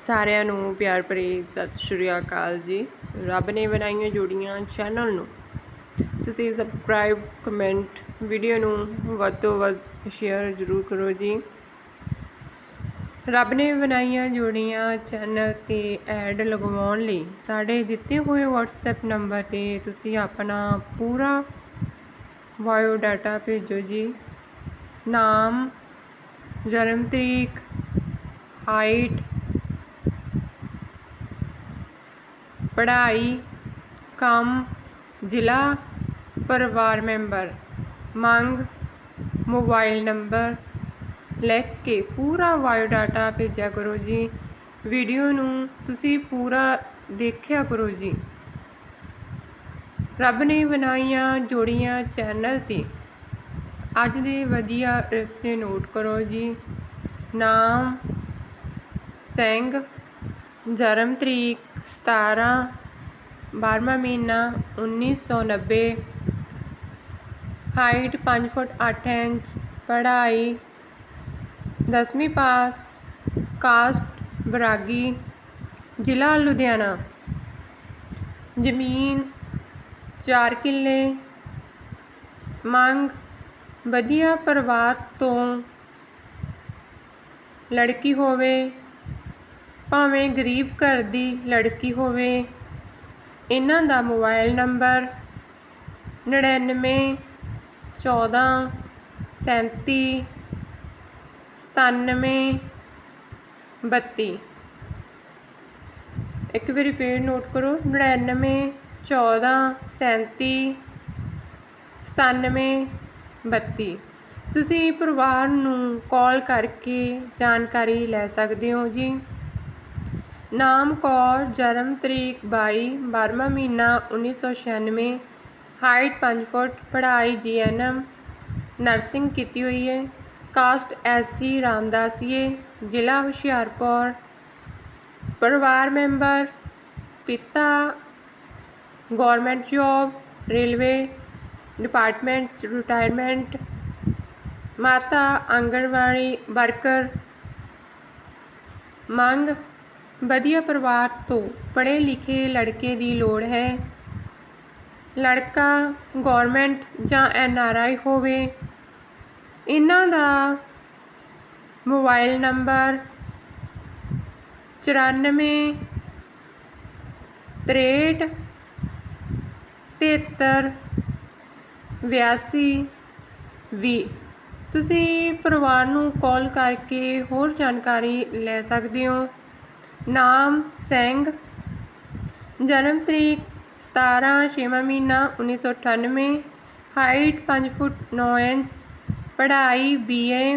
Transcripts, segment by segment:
ਸਾਰਿਆਂ ਨੂੰ ਪਿਆਰ ਭਰੀ ਸਤਿ ਸ਼੍ਰੀ ਅਕਾਲ ਜੀ। ਰੱਬ ਨੇ ਬਣਾਈਆਂ ਜੋੜੀਆਂ ਚੈਨਲ ਨੂੰ। ਤੁਸੀਂ ਸਬਸਕ੍ਰਾਈਬ ਕਮੈਂਟ ਵੀਡੀਓ ਨੂੰ ਵੱਧ ਤੋਂ ਵੱਧ ਸ਼ੇਅਰ ਜ਼ਰੂਰ ਕਰੋ ਜੀ। ਰੱਬ ਨੇ ਬਣਾਈਆਂ ਜੋੜੀਆਂ ਚੈਨਲ ਤੇ ਐਡ ਲਗਵਾਉਣ ਲਈ ਸਾਡੇ ਦਿੱਤੇ ਹੋਏ WhatsApp ਨੰਬਰ ਤੇ ਤੁਸੀਂ ਆਪਣਾ ਪੂਰਾ ਬਾਇਓ ਡਾਟਾ ਭੇਜੋ ਜੀ। ਨਾਮ, ਜਨਮ ਤਰੀਕ ਹਾਈਟ ਪੜ੍ਹਾਈ, ਕੰਮ, ਜ਼ਿਲ੍ਹਾ ਪਰਿਵਾਰ ਮੈਂਬਰ। ਮੰਗ, ਮੋਬਾਈਲ ਨੰਬਰ ਲਿਖ ਕੇ ਪੂਰਾ ਬਾਇਓ ਡਾਟਾ ਭੇਜਿਆ ਕਰੋ ਜੀ। ਵੀਡੀਓ ਨੂੰ ਤੁਸੀਂ ਪੂਰਾ ਦੇਖਿਆ ਕਰੋ ਜੀ। ਰੱਬ ਨੇ ਬਣਾਈਆਂ ਜੋੜੀਆਂ ਚੈਨਲ ਤੇ। ਅੱਜ ਦੇ ਵਧੀਆ ਰਿਸ਼ਤੇ ਨੋਟ ਕਰੋ ਜੀ। ਨਾਮ, ਸਿੰਘ, ਜਨਮ ਤਰੀਕ ਸਤਾਰ੍ਹਾਂ ਬਾਰ੍ਹਵਾਂ ਮਹੀਨਾ, ਉੱਨੀ ਸੌ ਨੱਬੇ। ਹਾਈਟ ਪੰਜ ਫੁੱਟ ਅੱਠ ਇੰਚ, ਪੜ੍ਹਾਈ ਦਸਵੀਂ ਪਾਸ, ਕਾਸਟ ਬਰਾਗੀ ਜ਼ਿਲ੍ਹਾ ਲੁਧਿਆਣਾ। ਜ਼ਮੀਨ ਚਾਰ ਕਿੱਲੇ। ਮੰਗ, ਵਧੀਆ ਪਰਿਵਾਰ ਤੋਂ ਲੜਕੀ ਹੋਵੇ। ਭਾਵੇਂ ਗਰੀਬ ਘਰ ਦੀ ਲੜਕੀ ਹੋਵੇ, ਇਹਨਾਂ ਦਾ ਮੋਬਾਈਲ ਨੰਬਰ ਨੜਿਨਵੇਂ ਚੌਦ੍ਹਾਂ ਸੈਂਤੀ, ਸਤਾਨਵੇਂ, ਬੱਤੀ। ਇੱਕ ਵਾਰੀ ਫੇਰ ਨੋਟ ਕਰੋ, ਨੜਿਨਵੇਂ ਚੌਦ੍ਹਾਂ ਸੈਂਤੀ, ਸਤਾਨਵੇਂ, ਬੱਤੀ। ਤੁਸੀਂ ਪਰਿਵਾਰ ਨੂੰ ਕਾਲ ਕਰਕੇ ਜਾਣਕਾਰੀ ਲੈ ਸਕਦੇ ਹੋ ਜੀ। ਨਾਮ ਕੌਰ, ਜਨਮ ਤਰੀਕ ਬਾਈ, ਬਾਰ੍ਹਵਾਂ ਮਹੀਨਾ ਉੱਨੀ ਸੌ ਛਿਆਨਵੇਂ ਹਾਈਟ ਪੰਜ ਫੁੱਟ, ਪੜ੍ਹਾਈ ਜੀ ਐਨ ਐਮ ਨਰਸਿੰਗ ਕੀਤੀ ਹੋਈ ਹੈ। ਕਾਸਟ ਐਸ ਸੀ ਰਾਮਦਾਸੀਏ, ਜ਼ਿਲ੍ਹਾ ਹੁਸ਼ਿਆਰਪੁਰ, ਪਰਿਵਾਰ ਮੈਂਬਰ, ਪਿਤਾ government job railway department retirement ਮਾਤਾ, ਆਂਗਣਵਾੜੀ ਵਰਕਰ ਮੰਗ ਵਧੀਆ ਪਰਿਵਾਰ ਤੋਂ ਪੜ੍ਹੇ ਲਿਖੇ ਲੜਕੇ ਦੀ ਲੋੜ ਹੈ। ਲੜਕਾ ਗੌਰਮੈਂਟ ਜਾਂ ਐਨ ਆਰ ਆਈ ਹੋਵੇ, ਇਹਨਾਂ ਦਾ ਮੋਬਾਈਲ ਨੰਬਰ ਚੁਰਾਨਵੇਂ, ਤ੍ਰੇਹਠ, ਤਿਹੱਤਰ, ਬਿਆਸੀ, ਵੀਹ। ਤੁਸੀਂ ਪਰਿਵਾਰ ਨੂੰ ਕਾਲ ਕਰਕੇ ਹੋਰ ਜਾਣਕਾਰੀ ਲੈ ਸਕਦੇ ਹੋ। ਨਾਮ ਸਿੰਘ ਜਨਮ ਤਰੀਕ ਸਤਾਰ੍ਹਾਂ ਛੇਵਾਂ ਮਹੀਨਾ ਉੱਨੀ ਸੌ ਅਠਾਨਵੇਂ। ਹਾਈਟ ਪੰਜ ਫੁੱਟ ਨੌ ਇੰਚ। ਪੜ੍ਹਾਈ ਬੀਏ।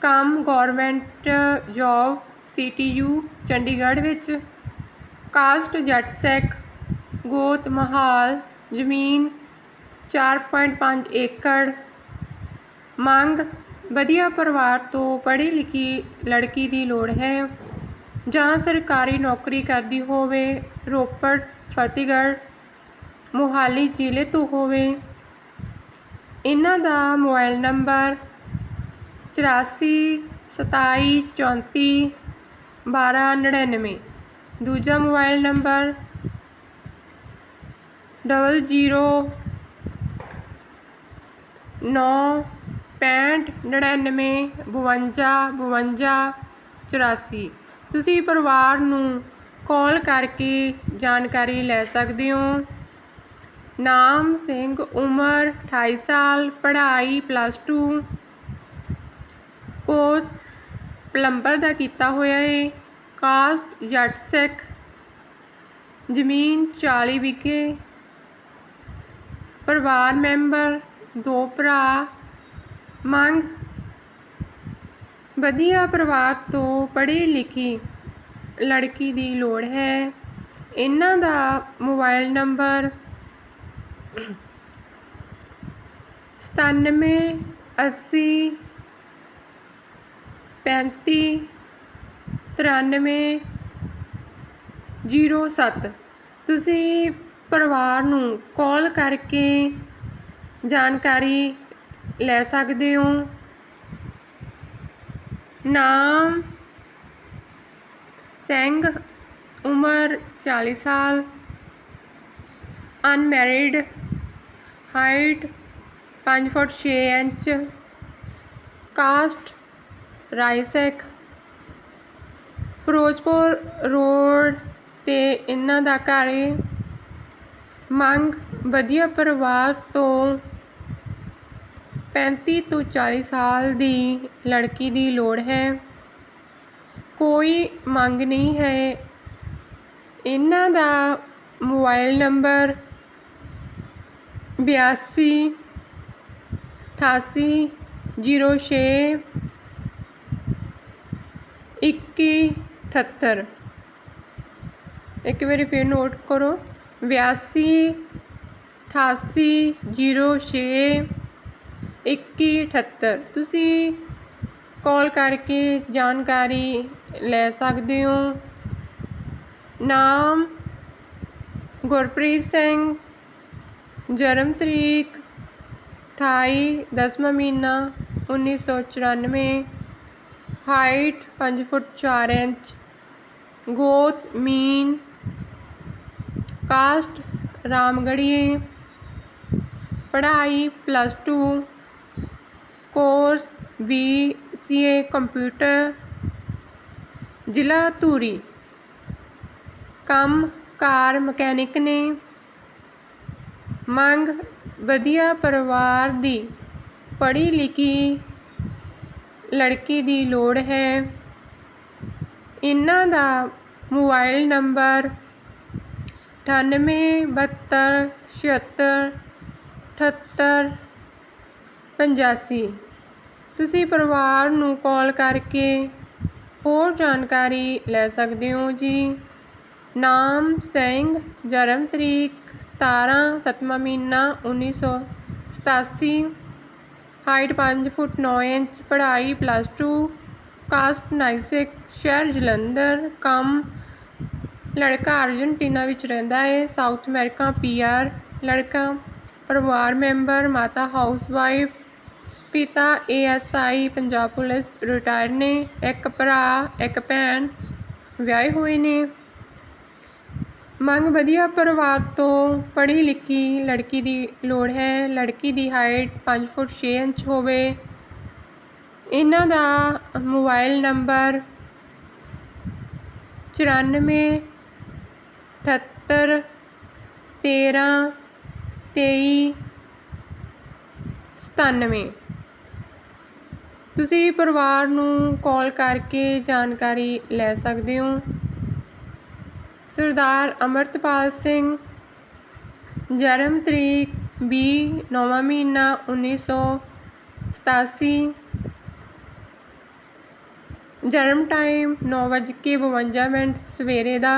ਕੰਮ ਗੌਰਮੈਂਟ ਜੌਬ ਸੀਟੀਯੂ ਚੰਡੀਗੜ੍ਹ ਵਿੱਚ। ਕਾਸਟ ਜੱਟ ਸਿੱਖ ਗੋਤ ਮਹਾਲ। ਜ਼ਮੀਨ 4.5 ਏਕੜ। ਮੰਗ, ਵਧੀਆ ਪਰਿਵਾਰ ਤੋਂ ਪੜ੍ਹੀ ਲਿਖੀ ਲੜਕੀ ਦੀ ਲੋੜ ਹੈ। ਜਾਂ ਸਰਕਾਰੀ ਨੌਕਰੀ ਕਰਦੀ ਹੋਵੇ, ਰੋਪੜ, ਫਤਿਹਗੜ੍ਹ, ਮੋਹਾਲੀ ਜ਼ਿਲ੍ਹੇ ਤੋਂ ਹੋਵੇ, ਇਹਨਾਂ ਦਾ ਮੋਬਾਈਲ ਨੰਬਰ ਚੁਰਾਸੀ, ਸਤਾਈ, ਚੌਂਤੀ ਬਾਰ੍ਹਾਂ ਨੜਿਨਵੇਂ। ਦੂਜਾ ਮੋਬਾਈਲ ਨੰਬਰ ਡਬਲ ਜ਼ੀਰੋ ਨੌ, ਪੈਂਹਠ, ਨੜਿਨਵੇਂ, ਬਵੰਜਾ ਬਵੰਜਾ, ਚੁਰਾਸੀ। ਤੁਸੀਂ ਪਰਿਵਾਰ ਨੂੰ ਕਾਲ ਕਰਕੇ ਜਾਣਕਾਰੀ ਲੈ ਸਕਦੇ ਹੋ। ਨਾਮ, ਸਿੰਘ, ਉਮਰ 28 ਸਾਲ, ਪੜ੍ਹਾਈ ਪਲੱਸ 2 ਕੋਰਸ ਪਲੰਬਰ ਦਾ ਕੀਤਾ ਹੋਇਆ ਹੈ ਕਾਸਟ ਜੱਟ, ਸਿੱਖ, ਜ਼ਮੀਨ 40 ਵਿਗੇ ਪਰਿਵਾਰ ਮੈਂਬਰ, ਦੋ ਭਰਾ, ਮੰਗ ਵਧੀਆ ਪਰਿਵਾਰ ਤੋਂ ਪੜ੍ਹੀ ਲਿਖੀ ਲੜਕੀ ਦੀ ਲੋੜ ਹੈ। ਇਹਨਾਂ ਦਾ ਮੋਬਾਈਲ ਨੰਬਰ ਸਤਾਨਵੇਂ ਅੱਸੀ ਪੈਂਤੀ ਤਰਾਨਵੇਂ ਜੀਰੋ ਸੱਤ। ਤੁਸੀਂ ਪਰਿਵਾਰ ਨੂੰ ਕਾਲ ਕਰਕੇ ਜਾਣਕਾਰੀ ਲੈ ਸਕਦੇ ਹੋ। ਨਾਮ ਸਿੰਘ ਉਮਰ 40 ਸਾਲ, unmarried, height 5 foot 6 inch, caste ਰਾਈਸੈਕ Ferozepur road ਤੇ ਇਹਨਾਂ ਦਾ ਘਰ ਏ। ਮੰਗ ਵਧੀਆ ਪਰਿਵਾਰ ਤੋਂ 35 ਤੋਂ 40 ਸਾਲ ਦੀ ਲੜਕੀ ਦੀ ਲੋੜ ਹੈ। ਕੋਈ ਮੰਗ ਨਹੀਂ ਹੈ। ਇਹਨਾਂ ਦਾ ਮੋਬਾਈਲ ਨੰਬਰ ਬਿਆਸੀ, ਅਠਾਸੀ, ਜ਼ੀਰੋ ਛੇ, ਇੱਕੀ, ਅਠੱਤਰ। ਇੱਕ ਵਾਰੀ ਫਿਰ ਨੋਟ ਕਰੋ। ਬਿਆਸੀ, ਅਠਾਸੀ, ਜ਼ੀਰੋ ਛੇ ਇੱਕੀ ਅਠੱਤਰ। ਤੁਸੀਂ ਕਾਲ ਕਰਕੇ ਜਾਣਕਾਰੀ ਲੈ ਸਕਦੇ ਹੋ। ਨਾਮ ਗੁਰਪ੍ਰੀਤ ਸਿੰਘ, ਜਨਮ ਤਰੀਕ 28 ਦਸਵਾਂ ਮਹੀਨਾ 1994 ਹਾਈਟ 5 ਫੁੱਟ 4 ਇੰਚ, ਗੋਤ ਮੀਨ, ਕਾਸਟ ਰਾਮਗੜੀਏ ਪੜ੍ਹਾਈ plus 2 course B C A computer, ਜ਼ਿਲ੍ਹਾ ਧੂਰੀ। ਕੰਮ ਕਾਰ ਮਕੈਨਿਕ ਨੇ। ਮੰਗ, ਵਧੀਆ ਪਰਿਵਾਰ ਦੀ ਪੜ੍ਹੀ ਲਿਖੀ ਲੜਕੀ ਦੀ ਲੋੜ ਹੈ। ਇਹਨਾਂ ਦਾ ਮੋਬਾਈਲ ਨੰਬਰ ਅਠਾਨਵੇਂ, ਬਹੱਤਰ ਛਿਹੱਤਰ ਅਠੱਤਰ ਪਚਾਸੀ। ਤੁਸੀਂ ਪਰਿਵਾਰ ਨੂੰ ਕਾਲ ਕਰਕੇ ਹੋਰ ਜਾਣਕਾਰੀ ਲੈ ਸਕਦੇ ਹੋ ਜੀ। ਨਾਮ ਸਿੰਘ ਜਨਮ ਤਰੀਕ, ਸਤਾਰਾਂ, ਸੱਤਵਾਂ ਮਹੀਨਾ, ਉੱਨੀ ਸੌ ਸਤਾਸੀ। ਹਾਈਟ ਪੰਜ ਫੁੱਟ ਨੌ ਇੰਚ, ਪੜ੍ਹਾਈ ਪਲੱਸ ਟੂ ਕਾਸਟ ਨਾਈਸਿਕ ਸ਼ਹਿਰ ਜਲੰਧਰ, ਕੰਮ ਲੜਕਾ ਅਰਜਨਟੀਨਾ ਵਿੱਚ ਰਹਿੰਦਾ ਹੈ, ਸਾਊਥ ਅਮਰੀਕਾ ਪੀਆਰ ਲੜਕਾ, ਪਰਿਵਾਰ ਮੈਂਬਰ, ਮਾਤਾ ਹਾਊਸਵਾਈਫ ਪਿਤਾ ਏਐਸਆਈ ਪੰਜਾਬ ਪੁਲਿਸ ਰਿਟਾਇਰ ਨੇ। ਇੱਕ ਭਰਾ, ਇੱਕ ਭੈਣ ਵਿਆਹੇ ਹੋਏ ਨੇ। ਮੰਗ ਵਧੀਆ ਪਰਿਵਾਰ ਤੋਂ ਪੜ੍ਹੀ ਲਿਖੀ ਲੜਕੀ ਦੀ ਲੋੜ ਹੈ। ਲੜਕੀ ਦੀ ਹਾਈਟ 5 ਫੁੱਟ 6 ਇੰਚ ਹੋਵੇ। ਇਹਨਾਂ ਦਾ ਮੋਬਾਈਲ ਨੰਬਰ ਚੁਰਾਨਵੇਂ ਅਠੱਤਰ ਤੇਰ੍ਹਾਂ ਤੇਈ ਸਤਾਨਵੇਂ ਤੁਸੀਂ ਪਰਿਵਾਰ ਨੂੰ ਕਾਲ ਕਰਕੇ ਜਾਣਕਾਰੀ ਲੈ ਸਕਦੇ ਹੋ। ਸਰਦਾਰ ਅਮਰਤਪਾਲ ਸਿੰਘ, ਜਨਮ ਤਰੀਕ ਵੀਹ ਨੌਵਾਂ ਮਹੀਨਾ ਉੱਨੀ ਸੌ ਸਤਾਸੀ, ਜਨਮ ਟਾਈਮ ਨੌ ਵੱਜ ਕੇ ਬਵੰਜਾ ਮਿੰਟ ਸਵੇਰੇ ਦਾ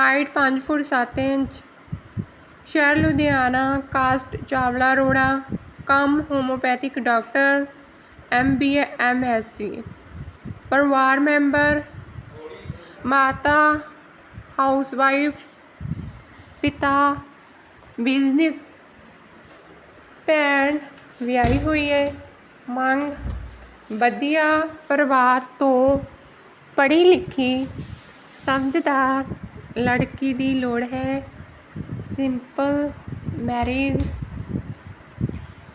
ਹਾਈਟ ਪੰਜ ਫੁੱਟ ਸੱਤ ਇੰਚ, ਸ਼ਹਿਰ ਲੁਧਿਆਣਾ ਕਾਸਟ ਚਾਵਲਾ ਰੋੜਾ, ਕੰਮ homeopathic doctor M B M S C ਪਰਿਵਾਰ ਮੈਂਬਰ, ਮਾਤਾ, ਹਾਊਸਵਾਈਫ, ਪਿਤਾ, ਬਿਜ਼ਨਸ ਭੈਣ ਵਿਆਹੀ ਹੋਈ ਹੈ ਮੰਗ, ਵਧੀਆ ਪਰਿਵਾਰ ਤੋਂ ਪੜ੍ਹੀ ਲਿਖੀ ਸਮਝਦਾਰ ਲੜਕੀ ਦੀ ਲੋੜ ਹੈ। ਸਿੰਪਲ ਮੈਰਿਜ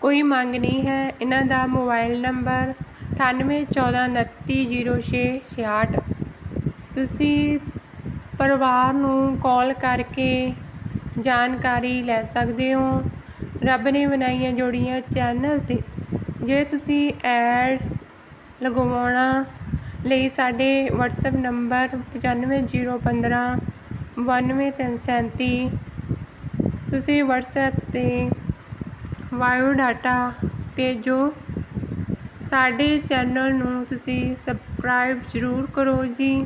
ਕੋਈ ਮੰਗ ਨਹੀਂ ਹੈ। ਇਹਨਾਂ ਦਾ ਮੋਬਾਈਲ ਨੰਬਰ ਅਠਾਨਵੇਂ ਚੌਦ੍ਹਾਂ ਉਨੱਤੀ ਜ਼ੀਰੋ ਛੇ ਛਿਆਹਠ। ਤੁਸੀਂ ਪਰਿਵਾਰ ਨੂੰ ਕਾਲ ਕਰਕੇ ਜਾਣਕਾਰੀ ਲੈ ਸਕਦੇ ਹੋ। ਰੱਬ ਨੇ ਬਣਾਈਆਂ ਜੋੜੀਆਂ ਚੈਨਲ 'ਤੇ। ਜੇ ਤੁਸੀਂ ਐਡ ਲਗਵਾਉਣਾ ਲਈ ਸਾਡੇ ਵਟਸਐਪ ਨੰਬਰ ਪਚਾਨਵੇਂ ਜ਼ੀਰੋ ਪੰਦਰਾਂ ਬਾਨਵੇਂ ਤਿੰਨ ਸੈਂਤੀ, ਤੁਸੀਂ ਵਟਸਐਪ 'ਤੇ ਬਾਇਓ ਡਾਟਾ ਭੇਜੋ। ਸਾਡੇ ਚੈਨਲ ਨੂੰ ਤੁਸੀਂ ਸਬਸਕ੍ਰਾਈਬ ਜ਼ਰੂਰ ਕਰੋ ਜੀ।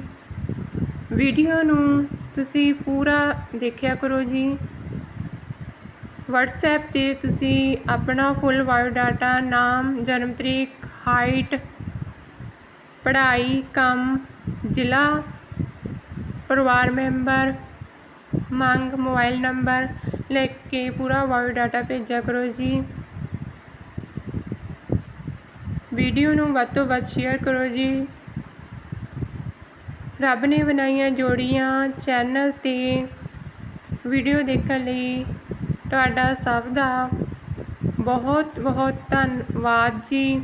ਵੀਡੀਓ ਨੂੰ ਤੁਸੀਂ ਪੂਰਾ ਦੇਖਿਆ ਕਰੋ ਜੀ। ਵਟਸਐਪ 'ਤੇ ਤੁਸੀਂ ਆਪਣਾ ਫੁੱਲ ਬਾਇਓ ਡਾਟਾ ਨਾਮ, ਜਨਮ ਤਰੀਕ ਹਾਈਟ ਪੜ੍ਹਾਈ, ਕੰਮ, ਜ਼ਿਲ੍ਹਾ, ਪਰਿਵਾਰ ਮੈਂਬਰ ਮੰਗ ਮੋਬਾਈਲ ਨੰਬਰ ਲਿਖ ਕੇ ਪੂਰਾ ਬਾਇਓ ਡਾਟਾ ਭੇਜਿਆ ਕਰੋ ਜੀ। ਵੀਡੀਓ ਨੂੰ ਵੱਧ ਤੋਂ ਵੱਧ ਸ਼ੇਅਰ ਕਰੋ ਜੀ। ਰੱਬ ਨੇ ਬਣਾਈਆਂ ਜੋੜੀਆਂ ਚੈਨਲ 'ਤੇ ਵੀਡੀਓ ਦੇਖਣ ਲਈ ਤੁਹਾਡਾ ਸਭ ਦਾ ਬਹੁਤ ਬਹੁਤ ਧੰਨਵਾਦ ਜੀ।